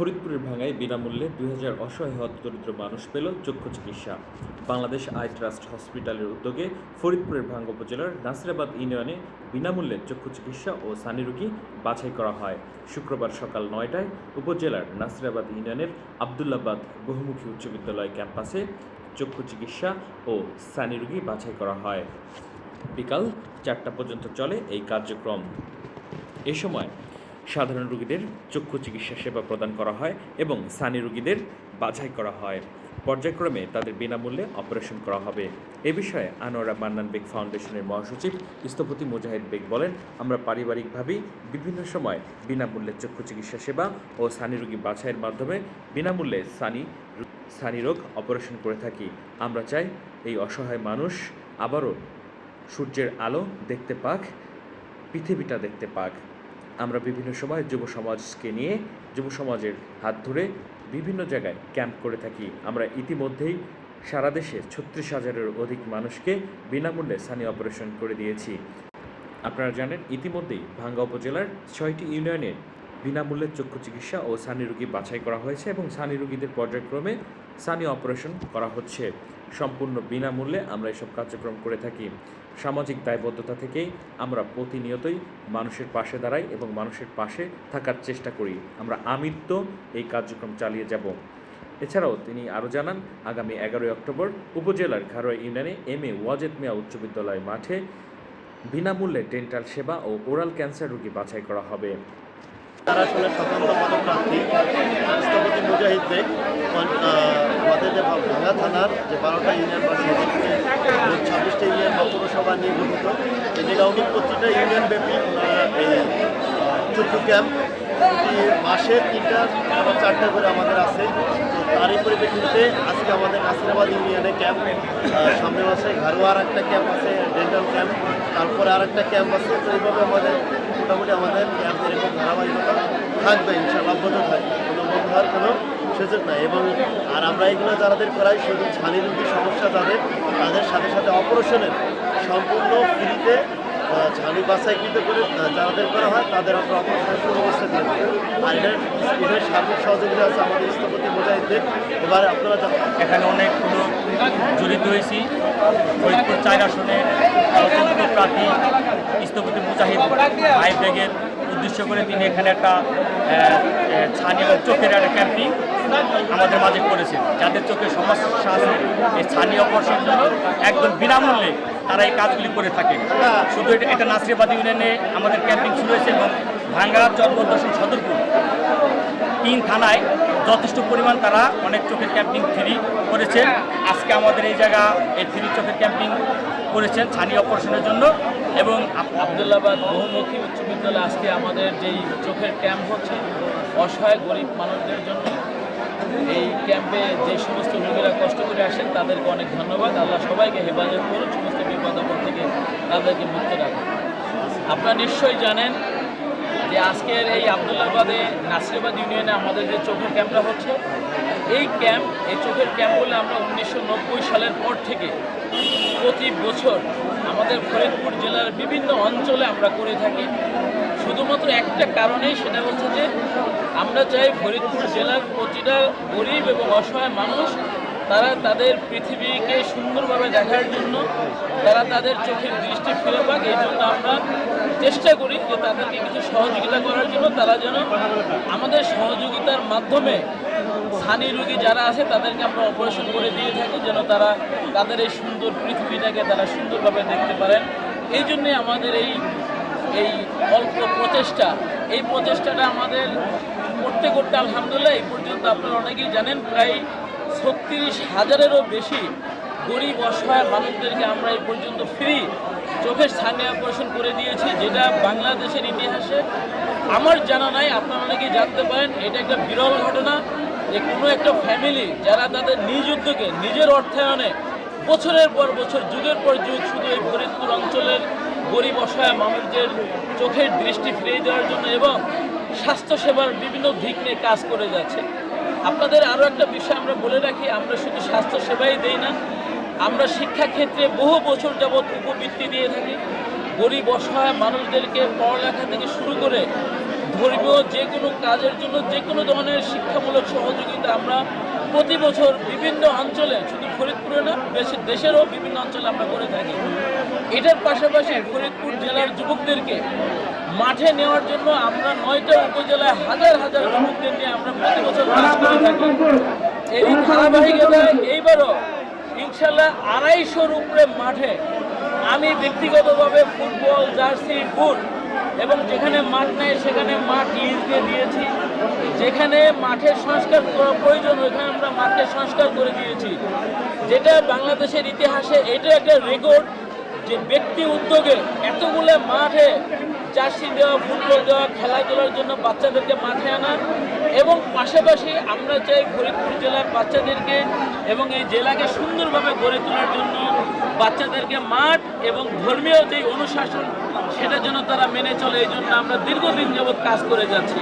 ফরিদপুরের ভাঙায় বিনামূল্যে দুই হাজার অসহায় হত দরিদ্র মানুষ পেল চক্ষু চিকিৎসা। বাংলাদেশ আই ট্রাস্ট হসপিটালের উদ্যোগে ফরিদপুরের ভাঙ্গা উপজেলার নাসিরাবাদ ইউনিয়নে বিনামূল্যে চক্ষু চিকিৎসা ও সানি রোগী বাছাই করা হয়। শুক্রবার সকাল নয়টায় উপজেলার নাসিরাবাদ ইউনিয়নের আবদুল্লাবাদ বহুমুখী উচ্চ বিদ্যালয় ক্যাম্পাসে চক্ষু চিকিৎসা ও সানি রোগী বাছাই করা হয়। বিকাল চারটা পর্যন্ত চলে এই কার্যক্রম। এ সময় সাধারণ রোগীদের চক্ষু চিকিৎসা সেবা প্রদান করা হয় এবং সানি রোগীদের বাছাই করা হয়। পর্যায়ক্রমে তাদের বিনামূল্যে অপারেশন করা হবে। এ বিষয়ে আনোয়ারা মান্নান বেগ ফাউন্ডেশনের মহাসচিব স্থপতি মুজাহিদ বেগ বলেন, আমরা পারিবারিকভাবেই বিভিন্ন সময় বিনামূল্যে চক্ষু চিকিৎসা সেবা ও সানি রোগী বাছাইয়ের মাধ্যমে বিনামূল্যে সানি সানি রোগ অপারেশন করে থাকি। আমরা চাই এই অসহায় মানুষ আবারও সূর্যের আলো দেখতে পাক, পৃথিবীটা দেখতে পাক। আমরা বিভিন্ন সময় যুব সমাজকে নিয়ে, যুব সমাজের হাত ধরে বিভিন্ন জায়গায় ক্যাম্প করে থাকি। আমরা ইতিমধ্যেই সারা দেশে ছত্রিশ হাজারের অধিক মানুষকে বিনামূল্যে সানি অপারেশন করে দিয়েছি। আপনারা জানেন, ইতিমধ্যেই ভাঙ্গা উপজেলার ছয়টি ইউনিয়নে বিনামূল্যে চক্ষু চিকিৎসা ও সানি রোগী বাছাই করা হয়েছে এবং সানি রোগীদের পর্যায়ক্রমে সানি অপারেশন করা হচ্ছে। সম্পূর্ণ বিনামূল্যে আমরা এসব কার্যক্রম করে থাকি। সামাজিক দায়বদ্ধতা থেকেই আমরা প্রতিনিয়তই মানুষের পাশে দাঁড়াই এবং মানুষের পাশে থাকার চেষ্টা করি। আমরা আমিত্ব এই কার্যক্রম চালিয়ে যাব। এছাড়াও তিনি আরও জানান, আগামী এগারোই অক্টোবর উপজেলার ঘারোয়া ইউনিয়নে এম এ ওয়াজেদ মিয়া উচ্চ বিদ্যালয় মাঠে বিনামূল্যে ডেন্টাল সেবা ও ওরাল ক্যান্সার রোগী বাছাই করা হবে। তারা আসলে স্বতন্ত্র পদপ্রার্থী। রাষ্ট্রপতি মুজাহিদ বেগ আমাদের যে ভাঙ্গা থানার যে বারোটা ইউনিয়ন বা ছাব্বিশটা ইউনিয়ন বা পৌরসভা নিয়ে গঠিত এদিকে উনি প্রতিটা ইউনিয়ন ব্যাপী এই ক্যাম্প মাসে তিনটা আবার চারটা করে আমাদের আছে। তারই পরিপ্রেক্ষিতে আজকে আমাদের নাসিরাবাদ ইউনিয়নে ক্যাম্প সামনে মাসে ঘারোয়ার একটা ক্যাম্প আছে ডেন্টাল ক্যাম্প। তারপরে আর একটা ক্যাম্প আছে। তো এইভাবে আমাদের মোটামুটি আমাদের ক্যাম্পের এরকম ধারাবাহিকতা থাকবে, ইনশাআল্লাহ অব্যাহত থাকবে। কোনো বন্ধ হওয়ার কোনো সুযোগ নাই। এবং আর আমরা এগুলো যাদের করাই, শুধু ছানি রুগীর সমস্যা তাদের তাদের সাথে সাথে অপারেশনের সম্পূর্ণ ফ্রিতে ছানি কিন্তু করে যাদের করা হয়, তাদের আমরা অপারেশনের ব্যবস্থা দিয়ে আর এটার এটার সার্বিক সহযোগিতা আছে আমাদের স্থপতি মোজাহিদদের। এবার আপনারা এখানে অনেক জড়িত হয়েছি। ফরিদপুর চার স্বতন্ত্র প্রার্থী স্থপতি মুজাহিদ ভাই ব্যাগের উদ্দেশ্য করে তিনি এখানে একটা ছানি এবং চোখের একটা ক্যাম্পিং আমাদের মাঝে করেছেন যাদের চোখে সমস্যা আছে। এই ছানি অপারেশনের জন্য একদম বিনামূল্যে তারা এই কাজগুলি করে থাকে শুধু এটা এটা নাসরিবাদ ইউনিয়নে আমাদের ক্যাম্পিং শুরু হয়েছে এবং ভাঙ্গা চরবর দর্শন সদরপুর তিন থানায় যথেষ্ট পরিমাণ তারা অনেক চোখের ক্যাম্পিং ফ্রি করেছেন। আজকে আমাদের এই জায়গা এই ফ্রি চোখের ক্যাম্পিং করেছেন ছানি অপারেশনের জন্য। এবং আবদুল্লাবাদ বহুমুখী উচ্চ বিদ্যালয়ে আজকে আমাদের যেই চোখের ক্যাম্প হচ্ছে, অসহায় গরিব মানুষদের জন্য এই ক্যাম্পে যে সমস্ত রোগীরা কষ্ট করে আসেন, তাদেরকে অনেক ধন্যবাদ। আল্লাহ সবাইকে হেফাজত করুন সমস্ত বিপদাপদ থেকে তাদেরকে মুক্ত রাখুন আপনারা নিশ্চয়ই জানেন যে আজকের এই আবদুল্লাবাদে নাসিরাবাদ ইউনিয়নে আমাদের যে চোখের ক্যাম্পটা হচ্ছে এই ক্যাম্প, এই চোখের ক্যাম্পগুলো আমরা উনিশশো নব্বই সালের পর থেকে প্রতি বছর আমাদের ফরিদপুর জেলার বিভিন্ন অঞ্চলে আমরা করে থাকি। শুধুমাত্র একটা কারণেই সেটা হচ্ছে যে আমরা চাই ফরিদপুর জেলার প্রতিটা গরিব এবং অসহায় মানুষ তারা তাদের পৃথিবীকে সুন্দরভাবে দেখার জন্য তারা তাদের চোখের দৃষ্টি ফিরে পাক। এই জন্য আমরা চেষ্টা করি যে তাদেরকে কিছু সহযোগিতা করার জন্য। তারা যেন আমাদের সহযোগিতার মাধ্যমে স্থানী রোগী যারা আছে, তাদেরকে আমরা অপারেশন করে দিয়ে থাকি, যেন তারা তাদের এই সুন্দর পৃথিবীটাকে তারা সুন্দরভাবে দেখতে পারেন। এই জন্যে আমাদের এই এই অল্প প্রচেষ্টা, এই প্রচেষ্টাটা আমাদের করতে করতে আলহামদুলিল্লাহ এই পর্যন্ত আপনারা অনেকেই জানেন, প্রায় ছত্রিশ হাজারেরও বেশি গরিব, অসহায় মানুষদেরকে আমরা এই পর্যন্ত ফ্রি চোখের স্থানীয় অপারেশন করে দিয়েছি, যেটা বাংলাদেশের ইতিহাসে আমার জানা নাই, আপনারা অনেকেই জানতে পারেন, এটা একটা বিরল ঘটনা। যে কোনো একটা ফ্যামিলি যারা তাদের নিজ উদ্যোগে, নিজের অর্থায়নে বছরের পর বছর, যুগের পর যুগ শুধু এই ফরিদপুর অঞ্চলের গরিব, অসহায় মানুষদের চোখের দৃষ্টি ফিরিয়ে দেওয়ার জন্য এবং স্বাস্থ্যসেবার বিভিন্ন দিক নিয়ে কাজ করে যাচ্ছে। আপনাদের আরও একটা বিষয় আমরা বলে রাখি, আমরা শুধু স্বাস্থ্যসেবাই দেই না, আমরা শিক্ষাক্ষেত্রে বহু বছর যাবৎ উপবৃত্তি দিয়ে থাকি। গরিব, অসহায় মানুষদেরকে পড়ালেখা থেকে শুরু করে ধর্মীয় যে কোনো কাজের জন্য যে কোনো ধরনের শিক্ষামূলক সহযোগিতা আমরা প্রতি বছর বিভিন্ন অঞ্চলে, শুধু ফরিদপুরে না দেশের দেশেরও বিভিন্ন অঞ্চলে আমরা করে থাকি। এটার পাশাপাশি ফরিদপুর জেলার যুবকদেরকে মাঠে নেওয়ার জন্য আমরা নয়টা উপজেলায় হাজার হাজার যুবকদের নিয়ে আমরা প্রতি বছর কাজ করে থাকি। এই ধারাবাহিকতায় এইবারও ইনশাল্লাহ আড়াইশোর উপরে মাঠে আমি ব্যক্তিগতভাবে ফুটবল, জার্সি, বুট এবং যেখানে মাঠ নেই, সেখানে মাঠ লিজ দিয়ে দিয়েছি। যেখানে মাঠের সংস্কার করা প্রয়োজন, ওইখানে আমরা মাঠের সংস্কার করে দিয়েছি। যেটা বাংলাদেশের ইতিহাসে এটা একটা রেকর্ড যে ব্যক্তি উদ্যোগে এতগুলো মাঠে জার্সি দেওয়া, ফুটবল দেওয়া, খেলাধুলার জন্য বাচ্চাদেরকে মাঠে আনা এবং পাশাপাশি আমরা চাই ফরিদপুর জেলার বাচ্চাদেরকে এবং এই জেলাকে সুন্দরভাবে গড়ে তোলার জন্য বাচ্চাদেরকে মাঠ এবং ধর্মীয় যে অনুশাসন সেটার জন্য তারা মেনে চলে এই জন্য আমরা দীর্ঘদিন যাবৎ কাজ করে যাচ্ছি।